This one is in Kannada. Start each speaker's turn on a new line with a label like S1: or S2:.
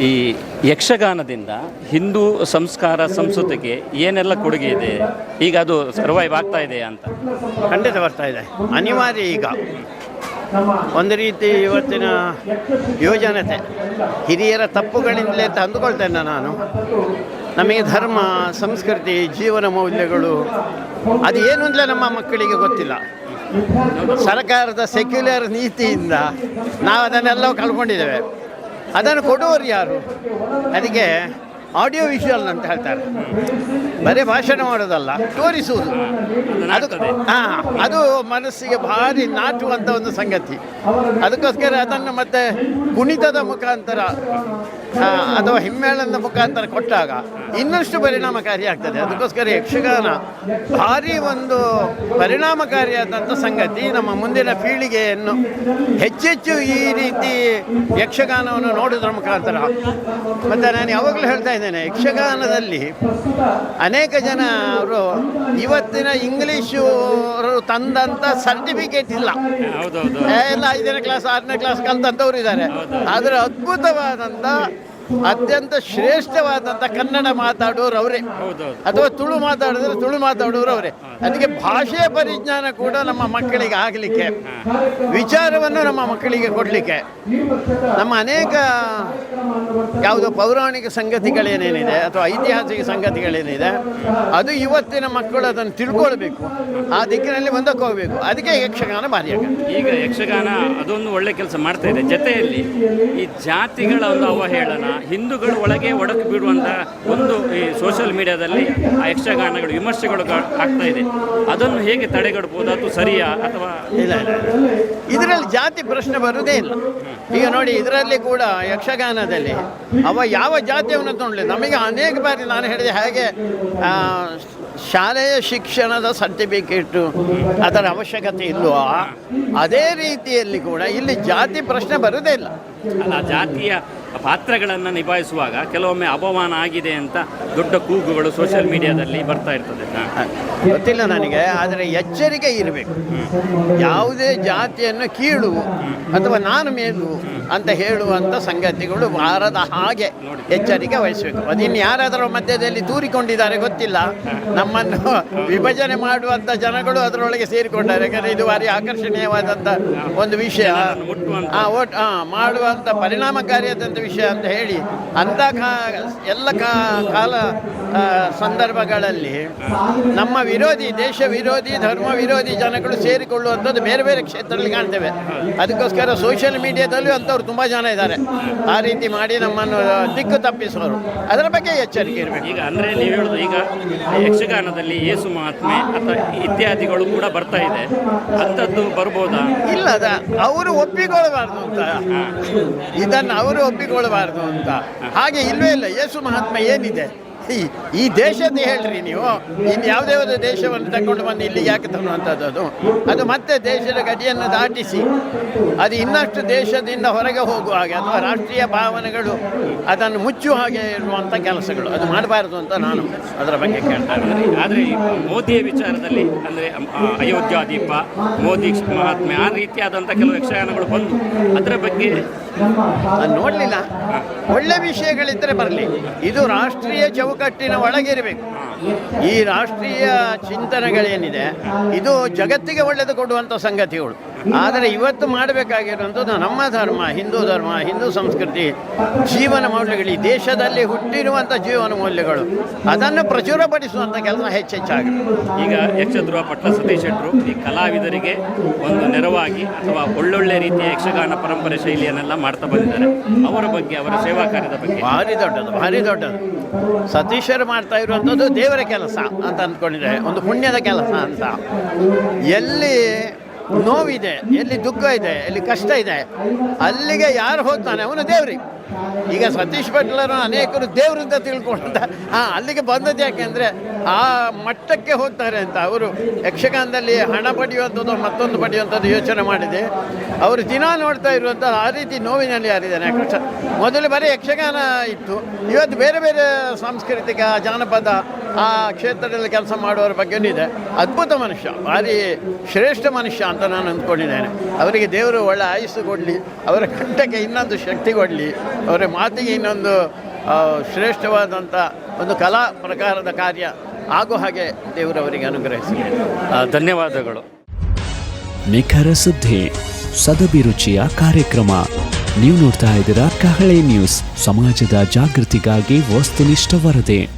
S1: ಈ ಯಕ್ಷಗಾನದಿಂದ ಹಿಂದೂ ಸಂಸ್ಕಾರ ಸಂಸ್ಕೃತಿಗೆ ಏನೆಲ್ಲ ಕೊಡುಗೆ ಇದೆ? ಈಗ ಅದು ಸರ್ವೈವ್ ಆಗ್ತಾ ಇದೆ ಅಂತ?
S2: ಖಂಡಿತ ಬರ್ತಾ ಇದೆ. ಅನಿವಾರ್ಯ ಈಗ. ಒಂದು ರೀತಿ ಇವತ್ತಿನ ಯೋಜನತೆ. ಹಿರಿಯರ ತಪ್ಪುಗಳಿಂದಲೇ ತಂದುಕೊಳ್ತೇನೆ ನಾನು. ನಮಗೆ ಧರ್ಮ, ಸಂಸ್ಕೃತಿ, ಜೀವನ ಮೌಲ್ಯಗಳು ಅದು ಏನು ಅಂದರೆ ನಮ್ಮ ಮಕ್ಕಳಿಗೆ ಗೊತ್ತಿಲ್ಲ. ಸರ್ಕಾರದ ಸೆಕ್ಯುಲರ್ ನೀತಿಯಿಂದ ನಾವು ಅದನ್ನೆಲ್ಲ ಕಳ್ಕೊಂಡಿದ್ದೇವೆ. ಅದನ್ನು ಕೊಡುವವರು ಯಾರು? ಅದಕ್ಕೆ ಆಡಿಯೋ ವಿಷುವಲ್ ಅಂತ ಹೇಳ್ತಾರೆ. ಬರೀ ಭಾಷಣ ಮಾಡೋದಲ್ಲ ತೋರಿಸುವುದು. ಅದು ಹಾಂ ಅದು ಮನಸ್ಸಿಗೆ ಭಾರಿ ನಾಟುವಂಥ ಒಂದು ಸಂಗತಿ. ಅದಕ್ಕೋಸ್ಕರ ಅದನ್ನು ಮತ್ತೆ ಕುಣಿತದ ಮುಖಾಂತರ ಅಥವಾ ಹಿಮ್ಮೇಳದ ಮುಖಾಂತರ ಕೊಟ್ಟಾಗ ಇನ್ನಷ್ಟು ಪರಿಣಾಮಕಾರಿ ಆಗ್ತದೆ ಅದಕ್ಕೋಸ್ಕರ ಯಕ್ಷಗಾನ ಭಾರಿ ಒಂದು ಪರಿಣಾಮಕಾರಿಯಾದಂಥ ಸಂಗತಿ. ನಮ್ಮ ಮುಂದಿನ ಪೀಳಿಗೆಯನ್ನು ಹೆಚ್ಚೆಚ್ಚು ಈ ರೀತಿ ಯಕ್ಷಗಾನವನ್ನು ನೋಡಿದ್ರ ಮುಖಾಂತರ. ಮತ್ತು ನಾನು ಯಾವಾಗಲೂ ಹೇಳ್ತಾ ಇದ್ದೇನೆ ಯಕ್ಷಗಾನದಲ್ಲಿ ಅನೇಕ ಜನ ಅವರು ಇವತ್ತಿನ ಇಂಗ್ಲೀಷು ಅವರು ತಂದಂಥ ಸರ್ಟಿಫಿಕೇಟ್ ಇಲ್ಲ. ಎಲ್ಲ ಐದನೇ ಕ್ಲಾಸ್ ಆರನೇ ಕ್ಲಾಸ್ ಕಲ್ತಂಥವ್ರು ಇದ್ದಾರೆ. ಆದರೆ ಅದ್ಭುತವಾದಂಥ ಅತ್ಯಂತ ಶ್ರೇಷ್ಠವಾದಂಥ ಕನ್ನಡ ಮಾತಾಡೋರು ಅವರೇ ಅಥವಾ ತುಳು ಮಾತಾಡಿದ್ರೆ ತುಳು ಮಾತಾಡೋರು ಅವರೇ ಅದಕ್ಕೆ ಭಾಷೆಯ ಪರಿಜ್ಞಾನ ಕೂಡ ನಮ್ಮ ಮಕ್ಕಳಿಗೆ ಆಗಲಿಕ್ಕೆ ವಿಚಾರವನ್ನು ನಮ್ಮ ಮಕ್ಕಳಿಗೆ ಕೊಡಲಿಕ್ಕೆ. ನಮ್ಮ ಅನೇಕ ಯಾವುದು ಪೌರಾಣಿಕ ಸಂಗತಿಗಳೇನೇನಿದೆ ಅಥವಾ ಐತಿಹಾಸಿಕ ಸಂಗತಿಗಳೇನಿದೆ ಅದು ಇವತ್ತಿನ ಮಕ್ಕಳು ಅದನ್ನು ತಿಳ್ಕೊಳ್ಬೇಕು. ಆ ದಿಕ್ಕಿನಲ್ಲಿ ಮುಂದಕ್ಕೆ ಹೋಗಬೇಕು. ಅದಕ್ಕೆ ಯಕ್ಷಗಾನ ಭಾರಿ ಆಗುತ್ತೆ.
S1: ಈಗ ಯಕ್ಷಗಾನ ಅದೊಂದು ಒಳ್ಳೆ ಕೆಲಸ ಮಾಡ್ತಾ ಇದೆ. ಜೊತೆಯಲ್ಲಿ ಈ ಜಾತಿಗಳ ಒಂದು ಅವಹೇಳನ ಹಿಂದೂಗಳು ಒಳಗೆ ಒಡಕು ಬಿಡುವಂಥ ಒಂದು ಈ ಸೋಷಿಯಲ್ ಮೀಡಿಯಾದಲ್ಲಿ ಆ ಯಕ್ಷಗಾನಗಳು ವಿಮರ್ಶೆಗಳು ಆಗ್ತಾ ಇದೆ. ಅದನ್ನು ಹೇಗೆ ತಡೆಗಟ್ಟಬಹುದು ಅದು ಸರಿಯಾ ಅಥವಾ
S2: ಇಲ್ಲ ಇಲ್ಲ ಇದರಲ್ಲಿ ಜಾತಿ ಪ್ರಶ್ನೆ ಬರುವುದೇ ಇಲ್ಲ. ಈಗ ನೋಡಿ ಇದರಲ್ಲಿ ಕೂಡ ಯಕ್ಷಗಾನದಲ್ಲಿ ಅವ ಯಾವ ಜಾತಿಯವನ್ನ ತೊಗೊಂಡ್ಲಿ ನಮಗೆ ಅನೇಕ ಬಾರಿ ನಾನು ಹೇಳಿದೆ ಹಾಗೆ ಶಾಲೆಯ ಶಿಕ್ಷಣದ ಸರ್ಟಿಫಿಕೇಟು ಅದರ ಅವಶ್ಯಕತೆ ಇಲ್ವಾ, ಅದೇ ರೀತಿಯಲ್ಲಿ ಕೂಡ ಇಲ್ಲಿ ಜಾತಿ ಪ್ರಶ್ನೆ ಬರೋದೇ ಇಲ್ಲ.
S1: ಅಲ್ಲ, ಜಾತಿಯ ಪಾತ್ರಗಳನ್ನು ನಿಭಾಯಿಸುವಾಗ ಕೆಲವೊಮ್ಮೆ ಅಪಮಾನ ಆಗಿದೆ ಅಂತ ದೊಡ್ಡ ಕೂಗುಗಳು ಸೋಷಿಯಲ್ ಮೀಡಿಯಾದಲ್ಲಿ ಬರ್ತಾ ಇರ್ತದೆ.
S2: ಗೊತ್ತಿಲ್ಲ ನನಗೆ ಆದರೆ ಎಚ್ಚರಿಕೆ ಇರಬೇಕು. ಯಾವುದೇ ಜಾತಿಯನ್ನು ಕೀಳು ಅಥವಾ ನಾನು ಮೇಲು ಅಂತ ಹೇಳುವಂಥ ಸಂಗತಿಗಳು ಬಾರದ ಹಾಗೆ ಎಚ್ಚರಿಕೆ ವಹಿಸಬೇಕು. ಅದಿನ್ನು ಯಾರಾದರೂ ಮಧ್ಯದಲ್ಲಿ ತೂರಿಕೊಂಡಿದ್ದಾರೆ ಗೊತ್ತಿಲ್ಲ. ನಮ್ಮನ್ನು ವಿಭಜನೆ ಮಾಡುವಂಥ ಜನಗಳು ಅದರೊಳಗೆ ಸೇರಿಕೊಂಡಾರೆ. ಯಾಕಂದರೆ ಇದು ಭಾರಿ ಆಕರ್ಷಣೀಯವಾದಂಥ ಒಂದು ವಿಷಯ. ಮಾಡುವಂಥ ಪರಿಣಾಮಕಾರಿಯಾದಂಥ ವಿಷಯ ಅಂತ ಹೇಳಿ ಅಂಥ ಕಾ ಎಲ್ಲ ಕಾಲ ಸಂದರ್ಭಗಳಲ್ಲಿ ನಮ್ಮ ವಿರೋಧಿ ದೇಶ ವಿರೋಧಿ ಧರ್ಮ ವಿರೋಧಿ ಜನಗಳು ಸೇರಿಕೊಳ್ಳುವಂಥದ್ದು ಬೇರೆ ಬೇರೆ ಕ್ಷೇತ್ರದಲ್ಲಿ ಕಾಣ್ತೇವೆ. ಅದಕ್ಕೋಸ್ಕರ ಸೋಷಿಯಲ್ ಮೀಡಿಯಾದಲ್ಲೂ ಅಂಥವ್ರು ತುಂಬ ಜನ ಇದ್ದಾರೆ. ಆ ರೀತಿ ಮಾಡಿ ನಮ್ಮನ್ನು ದಿಕ್ಕು ತಪ್ಪಿಸುವರು. ಅದರ ಬಗ್ಗೆ ಎಚ್ಚರಿಕೆ ಇರಬೇಕು.
S1: ಈಗ ಅಂದರೆ ನೀವು ಹೇಳೋದು ಈಗ ಯಕ್ಷಗಾನದಲ್ಲಿ ಯೇಸು ಮಹಾತ್ಮೆ ಅಥವಾ ಇತ್ಯಾದಿಗಳು ಕೂಡ ಬರ್ತಾ ಇದೆ. ಅಂಥದ್ದು ಬರ್ಬೋದಾ?
S2: ಇಲ್ಲ ಅದ ಅವರು ಒಪ್ಪಿಕೊಳ್ಳಬಾರ್ದು ಅಂತ. ಇದನ್ನು ಅವರು ಒಪ್ಪಿಕೊಳ್ಳಬಾರ್ದು ಅಂತ. ಹಾಗೆ ಇಲ್ಲವೇ ಇಲ್ಲ ಯೇಸು ಮಹಾತ್ಮ ಏನಿದೆ? ಈ ಈ ದೇಶದ ಹೇಳ್ರಿ ನೀವು. ಇನ್ನು ಯಾವುದೇ ಒಂದು ದೇಶವನ್ನು ತಗೊಂಡು ಬಂದು ಇಲ್ಲಿ ಯಾಕೆ ತರುವಂಥದ್ದು ಅದು? ಅದು ಮತ್ತೆ ದೇಶದ ಗಡಿಯನ್ನು ದಾಟಿಸಿ. ಅದು ಇನ್ನಷ್ಟು ದೇಶದಿಂದ ಹೊರಗೆ ಹೋಗುವ ಹಾಗೆ ಅಥವಾ ರಾಷ್ಟ್ರೀಯ ಭಾವನೆಗಳು ಅದನ್ನು ಮುಚ್ಚುವ ಹಾಗೆ ಇರುವಂಥ ಕೆಲಸಗಳು. ಅದು ಮಾಡಬಾರದು ಅಂತ ನಾನು ಅದರ ಬಗ್ಗೆ ಕೇಳ್ತೇನೆ
S1: ಆದರೆ ಈ ಮೋದಿಯ ವಿಚಾರದಲ್ಲಿ ಅಂದರೆ ಅಯೋಧ್ಯ ದೀಪ ಮೋದಿ ಮಹಾತ್ಮೆ ಆ ರೀತಿಯಾದಂಥ ಕೆಲವು ಯಕ್ಷಗಾನಗಳು ಬಂದು ಅದರ ಬಗ್ಗೆ
S2: ಅದು ನೋಡಲಿಲ್ಲ. ಒಳ್ಳೆ ವಿಷಯಗಳಿದ್ದರೆ ಬರಲಿ. ಇದು ರಾಷ್ಟ್ರೀಯ ಚೌಕಟ್ಟಿನ ಒಳಗಿರಬೇಕು. ಈ ರಾಷ್ಟ್ರೀಯ ಚಿಂತನೆಗಳೇನಿದೆ ಇದು ಜಗತ್ತಿಗೆ ಒಳ್ಳೆಯದು ಕೊಡುವಂಥ ಸಂಗತಿಗಳು. ಆದರೆ ಇವತ್ತು ಮಾಡಬೇಕಾಗಿರುವಂಥದ್ದು ನಮ್ಮ ಧರ್ಮ ಹಿಂದೂ ಧರ್ಮ ಹಿಂದೂ ಸಂಸ್ಕೃತಿ ಜೀವನ ಮೌಲ್ಯಗಳು ಈ ದೇಶದಲ್ಲಿ ಹುಟ್ಟಿರುವಂಥ ಜೀವನ ಮೌಲ್ಯಗಳು ಅದನ್ನು ಪ್ರಚುರಪಡಿಸುವಂಥ ಕೆಲಸ ಹೆಚ್ಚೆಚ್ಚಾಗಿದೆ.
S1: ಈಗ ಯಕ್ಷಧ್ರುವ ಪಟ್ಲ ಸತೀಶ್ ಶೆಟ್ಟರು ಈ ಕಲಾವಿದರಿಗೆ ಒಂದು ನೆರವಾಗಿ ಅಥವಾ ಒಳ್ಳೊಳ್ಳೆ ರೀತಿಯ ಯಕ್ಷಗಾನ ಪರಂಪರೆ ಶೈಲಿಯನ್ನೆಲ್ಲ ಮಾಡ್ತಾ ಬಂದಿದ್ದಾರೆ. ಅವರ ಬಗ್ಗೆ ಅವರ ಸೇವಾ ಕಾರ್ಯದ ಬಗ್ಗೆ.
S2: ಭಾರಿ ದೊಡ್ಡದು ಭಾರಿ ದೊಡ್ಡದು. ಸತೀಶರು ಮಾಡ್ತಾ ಇರುವಂಥದ್ದು ದೇವರ ಕೆಲಸ ಅಂತ ಅಂದ್ಕೊಂಡಿದ್ದಾರೆ ಒಂದು ಪುಣ್ಯದ ಕೆಲಸ ಅಂತ. ಎಲ್ಲಿ ನೋವಿದೆ, ಎಲ್ಲಿ ದುಃಖ ಇದೆ, ಎಲ್ಲಿ ಕಷ್ಟ ಇದೆ, ಅಲ್ಲಿಗೆ ಯಾರು ಹೋಗ್ತಾನೆ? ಅವನು ದೇವ್ರಿಗೆ ಈಗ ಸತೀಶ್ ಪಟ್ಲರು ಅನೇಕರು ದೇವ್ರಿಂದ ತಿಳ್ಕೊಂಡ ಹಾಂ, ಅಲ್ಲಿಗೆ ಬಂದದ್ದು ಯಾಕೆಂದರೆ ಆ ಮಟ್ಟಕ್ಕೆ ಹೋಗ್ತಾರೆ ಅಂತ. ಅವರು ಯಕ್ಷಗಾನದಲ್ಲಿ ಹಣ ಪಡೆಯುವಂಥದ್ದು, ಮತ್ತೊಂದು ಪಡೆಯುವಂಥದ್ದು ಯೋಚನೆ ಮಾಡಿದೆ. ಅವರು ದಿನ ನೋಡ್ತಾ ಇರುವಂಥ ಆ ರೀತಿ ನೋವಿನಲ್ಲಿ ಯಾರಿದ್ದಾನೆ ಕೃಷ್ಣ ಮೊದಲು ಬರೀ ಯಕ್ಷಗಾನ ಇತ್ತು. ಇವತ್ತು ಬೇರೆ ಬೇರೆ ಸಾಂಸ್ಕೃತಿಕ, ಜಾನಪದ ಆ ಕ್ಷೇತ್ರದಲ್ಲಿ ಕೆಲಸ ಮಾಡುವವರ ಬಗ್ಗೆನೂ ಇದೆ. ಅದ್ಭುತ ಮನುಷ್ಯ, ಭಾರಿ ಶ್ರೇಷ್ಠ ಮನುಷ್ಯ ಅಂತ ನಾನು ಅಂದ್ಕೊಂಡಿದ್ದೇನೆ. ಅವರಿಗೆ ದೇವರು ಒಳ್ಳೆ ಆಯುಸ್ಸು ಕೊಡಲಿ, ಅವರ ಕಂಠಕ್ಕೆ ಇನ್ನೊಂದು ಶಕ್ತಿ ಕೊಡಲಿ, ಅವರ ಮಾತಿಗೆ ಇನ್ನೊಂದು ಶ್ರೇಷ್ಠವಾದಂಥ ಒಂದು ಕಲಾ ಪ್ರಕಾರದ ಕಾರ್ಯ ಆಗೋ ಹಾಗೆ ದೇವರವರಿಗೆ ಅವರಿಗೆ ಅನುಗ್ರಹಿಸಲಿ
S1: ಧನ್ಯವಾದಗಳು.
S3: ನಿಖರ ಸುದ್ದಿ ಸದಭಿರುಚಿಯ ಕಾರ್ಯಕ್ರಮ. ನೀವು ನೋಡ್ತಾ ಇದ್ದೀರಾ ಕಹಳೆ ನ್ಯೂಸ್ ಸಮಾಜದ ಜಾಗೃತಿಗಾಗಿ ವಸ್ತುನಿಷ್ಠ ವರದಿ.